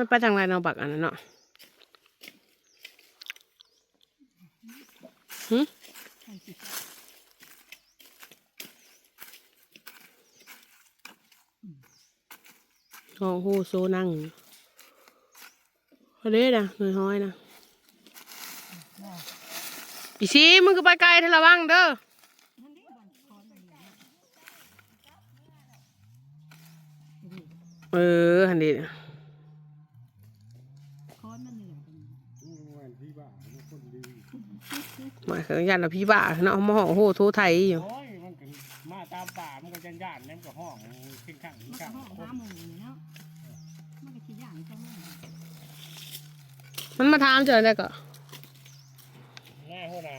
มันไปทางไรเนาะบักอันนั้นเนาะหึโอ้โหโซนั่งเขาเด้นะหน่อยห้อยนะอีซีมึงก็ไปไกลเทระวังเด้อเออหันดีอนมันเหนื่อย พี่บ้าคนดี ห มายถึงยันเราพี่บ้าเนาะมาห้องโหโทไทยอยู่โอ้ยมันก็มาตามป่ามันก็ยันย่านนั่นก็ห้องขึ้นข้างขึ้นมันก็ข้างห้องห้าโมงเนาะมันก็ขี้ย่างจังเลยมันมาถามเจอได้ก็หน้าหัวหน้า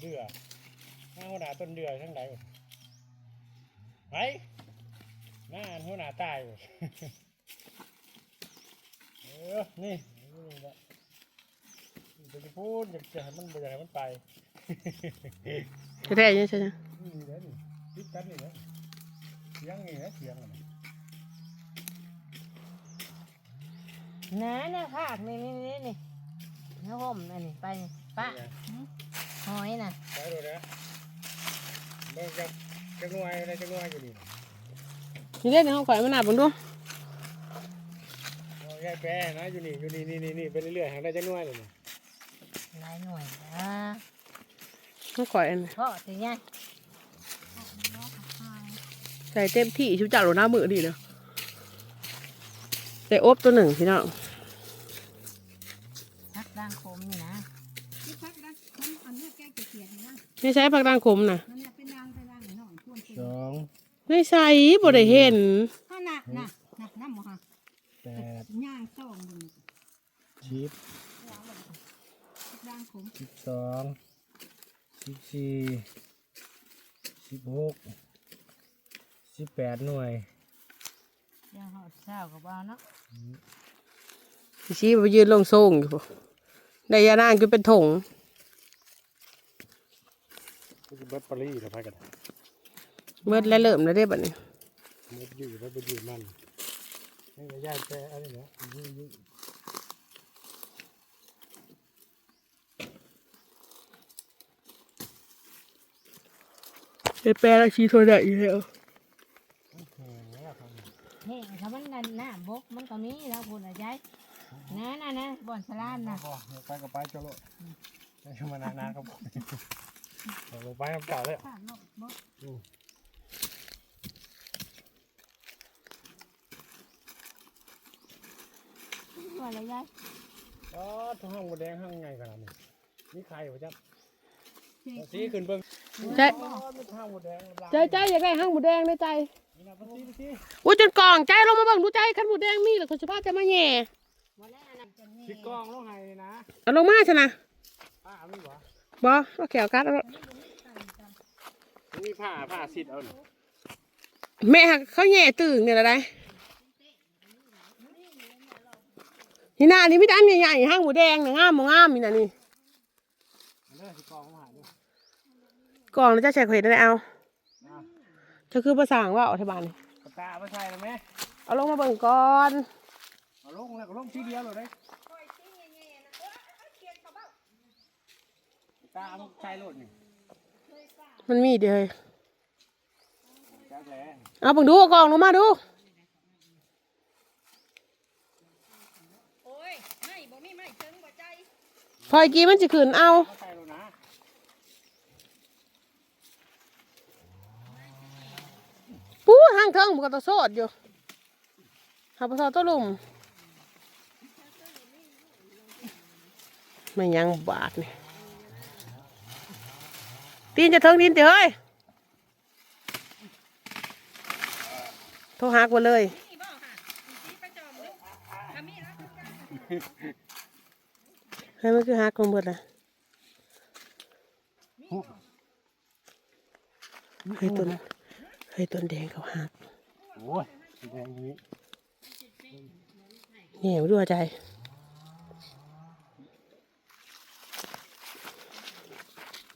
เดือหน้าหัวหน้าต้นเดือทั้งไหนไปหน้าหัวหน้าตายเออนี่ นี่แหละจะจะพูดอยากจะให้มันอยากให้มันไปแท้ๆยังใช่ไหมนี่เด้อนี่ติดกันนี่นะเสียงนี่นะเสียงอะนะน้าเนี่ยภาคนี่นี่นี่นี่น้าห่มอันนี้ไปนี่ป้าหอยน่ะไปดูนะเบิ่งจะจะงวยอะไรจะงวยอยู่นี่นะนี่เล่นในห้องข่อยมันหนาบังดูเอาแค่แปรนะอยู่นี่อยู่นี่นี่นี่นี่ไปเรื่อยๆหาได้จะงวยเลยนะ หลายหน่วยนะห้องข่อยอันนี้เพราะถึงไงใส่เต็มที่ชิวจัดหลหน้ามือดีเนาะแต่อบตัวหนึ่งพี่น้องพักด่างคมนี่นะที่พักด่างคมอันนี้แก้เกลียดนะไม่ใช้ผักด่างขมนะนั่นเนี่ยเป็นด่างเป็นด่างหน่อยควรเป็นสองไม่ใส่บ่ได้เห็นถ้าหนักหนักหนักน้ำหมอค่ะแปดย่างซ่องดูสิบ ด่างคมสิบสองสิบสี่สิบหกสิบแปดหน่วยย่างหอดเช้ากับบ้าเนาะพี่ชี้ไปยืนลงโซ่งอยู่พวกได้ยานางจนเป็นถงก็จะเบิดปรีแล้วไปกันเมื่อแล้วเริ่มแล้วได้บัดนี้เบิดอยู่แล้วเบิดอยู่มันนี่ก็ย่ายแปรอะไรเนาะยืดยืด ไอ้แปรแล้วชี้โทรได้อยู่แล้วแห้งแล้วครับนี่ถ้ามันนั่นหน้าบกมันก็มีแล้วพูดอะไรนะนะนะบ่อนสลามนะพอไปกับไปจะโลดได้มานานๆครับเอาลงไปกับเก่าเลยข้างนอกบกว่าอะไรยายอ๋อทั้งห้องหมดแดงห้องใหญ่ขนาดนี้นี่ใครวะจ๊ะ สีขึ้นเบิ้งใจอ๋อมีห้องหมดแดงใจใจอยากได้ห้างหมูแดงในใจนี่นะไปสีไปสีอุ้ยจนกล่องใจลงมาเบิ่งดูใจขันหมูแดงมีแล้วคนสภาพจะมาแย่วันแรกนะจะมีสีกล้องลงไห้นะเอาลงมาชนะผ้ามีวะบอเอาแขวกัดเอามีผ้าผ้าสิทธิ์เอาหนิแม่หักเขาแย่ตึงเนี่ยละได้นี่นานี่ไม่ได้อันใหญ่ๆห้างหมูแดงนะงามมงามนี่นะนี่ เลิกสีกล้องลงไห้ด้วย กล่องแล้วจะใช้เขยได้เอาอะจะคือภาษาว่าเอาที่บ้านนี่กระตาไม่ใช่แล้วไหมเอาลงมาเบิ่งก่อน เอาลงแล้วก็ลงทีเดียวเลยเด้กระตามันใช่โลดนี่ มันมีเดียวเฮ้ยจักแหล้เอาเบิ่งดูเอากล่องลงมาดูโอ้ยไม่บ่มีไม่ถึงบ่ใจพอยกี้มันจะขืนเอา ไม่ใช่แล้วนะ ปู้ห้างเทิง มันก็ต้องโสดอยู่หาปลาทอดตัวลุมไม่ยังบาทนี่ตีนจะเทิงดินเถอะเฮ้ยโทรหากมาเลยนี่บ่ค่ะสีประจอมลูกถ้ามีแล้วก็ได้เฮ้ยมันคือหักลงหมดเลยเฮ้ยต้นเฮ้ยต้นแดงเขาหักโอ้ยสีแดงอย่างนี้นี่มาดูอาใจารย์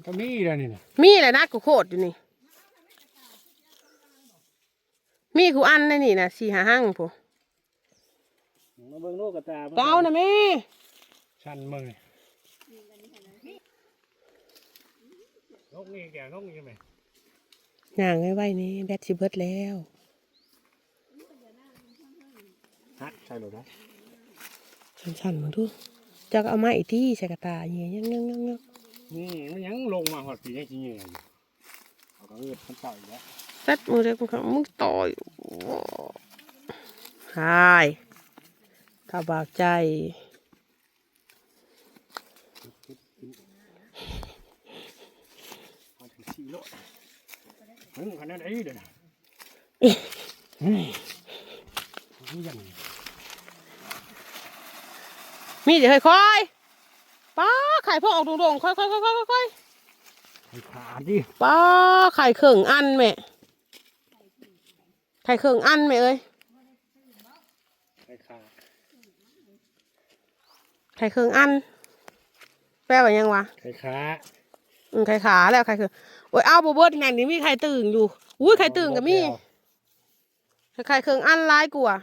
ก็มีแล้วนี่นะมีแหละนัดกูโคตรอยู่นี่ มีกูอันนะนี่นะสี่หาห้างพอมาเบิ่งลูกกระตาเก้านะแม่ชันมึงนกนี่แกนกนี่ใช่ไหมย่างไว้ไว้นี่แบตสิเบิดแล้ว ฮักใช่หรือไชันๆมึงดูจักเอาไม้อีกที่ใส่กระตาเงี้ยยังยังยังยังนี่มันยังลงมาหอดปีนี้จริงๆเอาก็เอิดมันเต่าอีกแล้วซัดมือเด็กมึงครับมึงต่อยหายกระบากใจมาถึงสี่โลมึงขนาดไหนเดี๋ยวนะนี่ยัง มีเดี๋ยวค่อยๆป้าไข่พ่อออกโด่งๆค่อยๆค่อยๆค่อยๆค่อยไอ้ขาดิๆป้าไข่เข่งอันแม่ไข่เข่งอันแม่เอ้ยไอ้ขาไข่เข่งอันแปลว่ายังวะไอ้ขาอืมไข่ขาแล้วไข่เข่งโอ้ยเอาบเบิดงานนี้มีไข่ตื่นอยู่อุ้ยไข่ตื่นก็มีไข่เข่งอันร้ายกว่า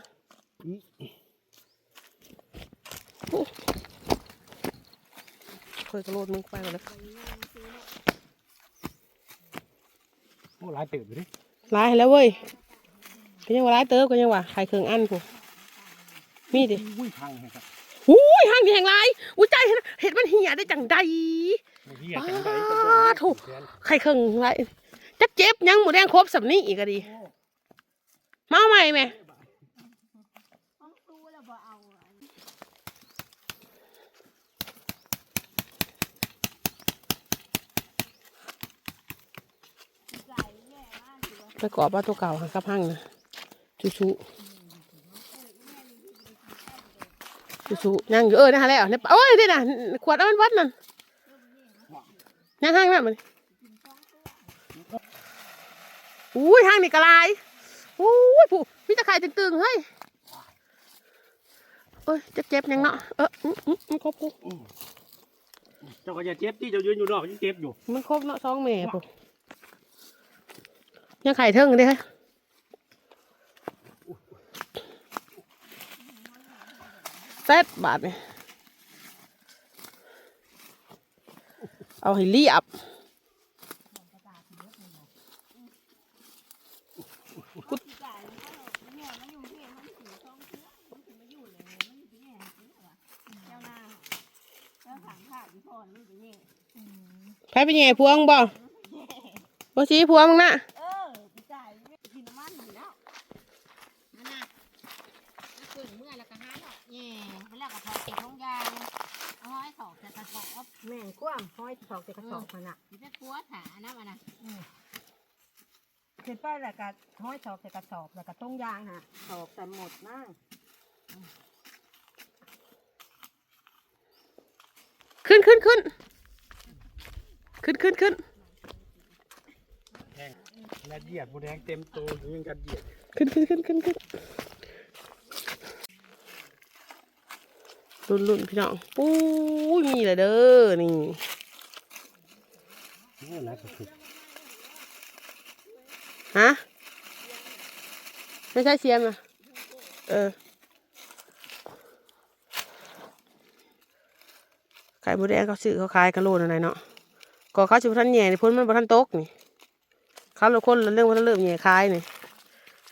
เคยกระโดดมึงไปก่อนเลยโอ้หลายตื่นไปดิร้ายแล้วเว้ยก็ยังว่าร้ายเติบก็ยังว่าไข่เข่งอันกูมีดิอุ้ยพังเลยครับอุ้ยห่างดีแห่งไรอุ้ยใจเห็นเห็ดมันเหี่ยได้จังใดไอ้เหี้ยจังไดป้าถูกไข่เข่งไรจักเจ็บยังหมูแดงครบสำนี้อีกอะดีมาเอาใหม่ไหม ต้องสู้แล้วบ่เอาอะ ไปกรอบว่าตัวเก่าหันกับห้างนะชูชูชูชูยังอยู่เออนะฮะแล้วเนี่ยโอ้ยนี่นะขวดเอามันวัดนั่นยังห้างนั่นมันอุ้ยห้างนี่กระไรอุ้ยผู้มีตะไคร่ตึงๆเฮ้ยเอ้ยเจ็บๆยังเนาะเอออืมอืมมันครบปุ๊เจ้าก็จะเจ็บที่เจ้ายืนอยู่นอกยังเจ็บอยู่ มันครบเนาะสองแม่ปุ๊ ยังไข่เทิงเด้อเฮ้ยเซ็ตบาทนี่เอาให้เรียบจ่ายมันก็เนี่ยมันอยู่ที่มันถือช่ จะปัวถานะมันน่ะขึ้นไปแล้วก็ห้อยศอกใส่กระสอบแล้วก็ต้งยางฮะสอบแต่หมดนั่งขึ้นขึ้นขึ้นขึ้นขึ้นขึ้นแห้งและเหยียดบูแดงเต็มตัวอยู่ยังกันเหยียดขึ้นขึ้นขึ้นขึ้นขึ้นลุ่นลุ่นพี่น้องปุ้ยมีเลยเด้อนี่โอ้น่าสุด ฮะไม่ใช่เสียมอะเออขายบูแดงเขาซื้อเขาขายกันโลนอะไรเนาะก็เขาชิบทันแหน่นี่พ้นมันบ่ทันตกนี่เขาละคนละเรื่องว่าทันเริ่มแหน่ขายนี่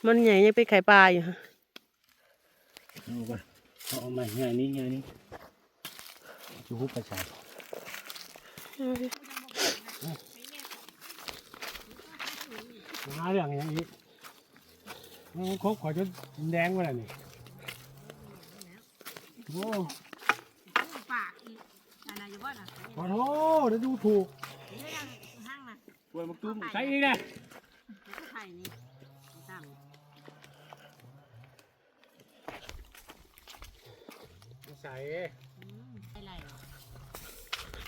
มันใหญ่ยังเป็นไข่ปลาอยู่ฮะเอาไปเอามาง่ายนี้ง่ายนี้จูบไปใส่ หาเรื่องอย่างนี้มันครบขอจนแดงไปแล้วนี่โอ้ปากอีกอะไรอยู่บ้านอะขอโทษเดี๋ยวดูถูกเรื่องห้างน่ะป่วยมักตุ้มใส่อีกนะไข่นี่ตั้งใส่อะไร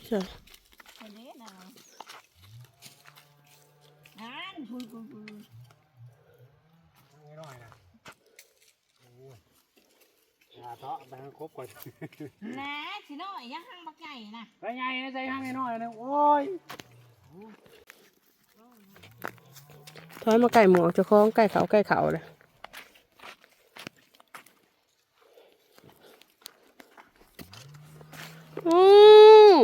ใช่ นั่นคุยคุยคุยให้หน่อยนะโอ้ยอย่าเตาะไปให้ครบก่อนนะสิน้อยยังห้างบักใหญ่นะไปไงนะใจห้างให้หน่อยนะโอ้ยถอยมาไก่หมูออกเจ้าของไก่เขาไก่เขาเลยอือ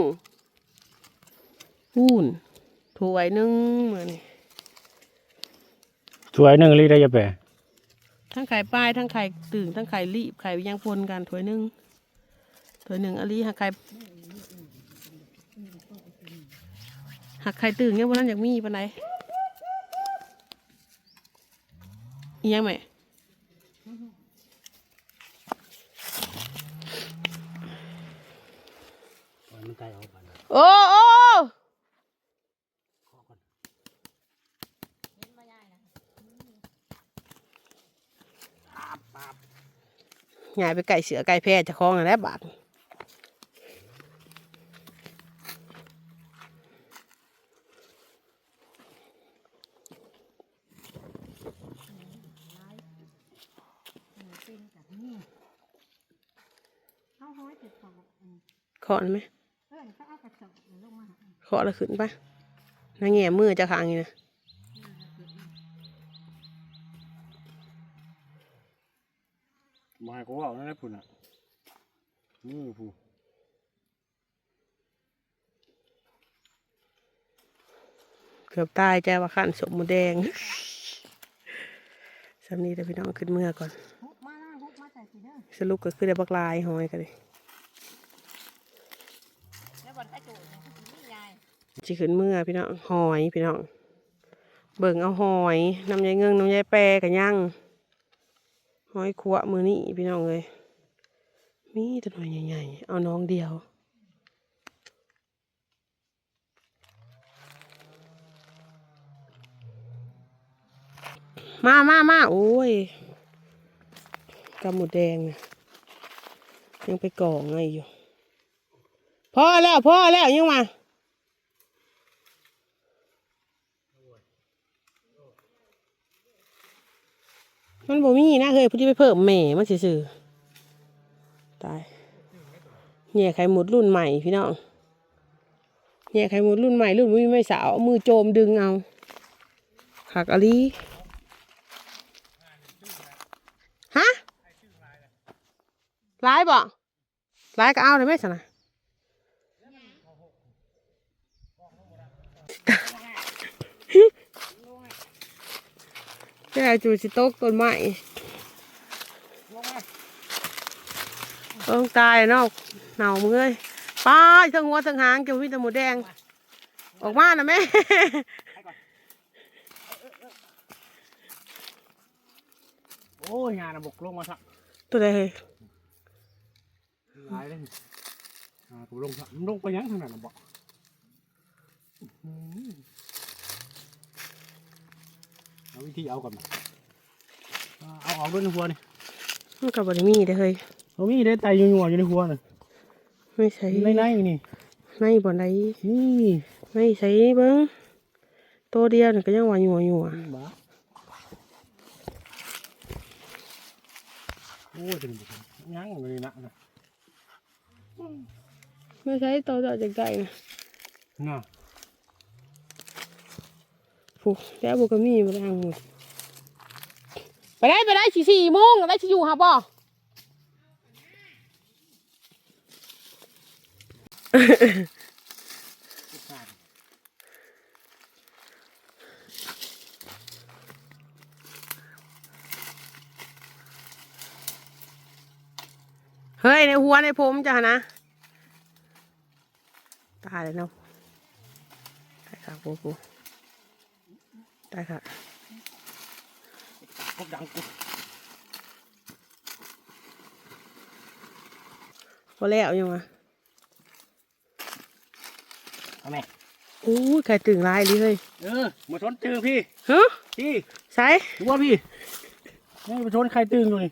พูนถ้วยหนึงมือนี่ สวยหนึ่งลีได้จะแปะทั้งไข่ปลายทั้งไข่ตึงทั้งไข่รีบไข่ยังพนกันถ้วยหนึงถ้วยหนึ่งอลีหักไข่หักไข่ตึงเนี่ยวันนั้นอยากมีปานไหนอีหยังไหมมันไกลออกไปนะโอ้โอ้ เห็นมาได้นะ ใหญ่ไปไก่เสือไก่แพร่จะคล้องอะไรบาทเป็นกับนี่เข่าไหมเพื่อนเขาเอากระสอบลงมาให้เคาะแล้วขึ้นปะนั่งแง่มือจะขางอย่างนี้นะ มาให้กูเอานั่นแหละพุ่นอะมือผู้ เกือบตายใจว่าขันสมมูแดงสำนีแต่พี่น้องขึ้นเมื่อก่อน สรุปก็คือได้บักลายหอยกันเลยจีขึ้นเมื่อพี่น้องหอยพี่น้อง เบิ่งเอาหอยน้ำยายเงิงน้ำยายแปรกันยังหอยขวมือนี่พี่น้องเลยมีแต่หน่อยใหญ่ๆเอาน้องเดียว มามามาโอ้ยกำหมูแดงนะยังไปก่อไงอยู่พอแล้วพอแล้วยังมามันบ่มีนะเคยพูดที่ไปเพิ่มแหม่มันซื่อตายแง่ไข่หมดรุ่นใหม่พี่น้องแง่ไข่หมดรุ่นใหม่รุ่นไม่ไม่สาวมือโจมดึงเอาขักอะลีฮะ ร้ายบ่ร้ายก็เอาเลยไหมสนะแกจูสิโต๊กต้นไม้ต้องตายเนาะหนาวมึงเอ้ยป้ายทั้งหัวทั้งหางเกี่ยววิตาหมูแดง ออกมานะแม่โอ้ยงานระบบลงมาสักตัวใดเฮ้ย หลายเลยอ่ากูลงสักมันลงไปยังทางนั้นนะบอกเอาวิธีเอาก่อนนะอ่าเอาออกด้วยในหัวนี่มันกับบริมีเด้อเฮ้ยเอามีได้ไตอยู่หัวอยู่ในหัวน่ะไม่ใช่ในในนี่ในบ่อนใดนี่ไม่ใช่เบิ้งตัวเดียวนี่ก็ยังว่าอยู่อยู่อะบ้าโอ้ยเป็นบุญยังเลยนะนะ ไม่ใช่ตัวเดียวจากใจนะน่ะผูกแล้วบุกก็มีบ่ได้อ่างหมดไปได้ไปได้สี่สี่โมงได้ชิอยู่หาบ่เในหัวในผมจ้ะนะ ตายเลยเนาะตายค่ะปูปูตายค่ะพวกดังกูพอแล้วยังวะเอาไหมอู้ยไข่ตึงลายเลยเฮ้ยเออมาชนตึงพี่ฮะพี่ใส่ดูว่าพี่นี่มาชนใครตึงอยู่นี่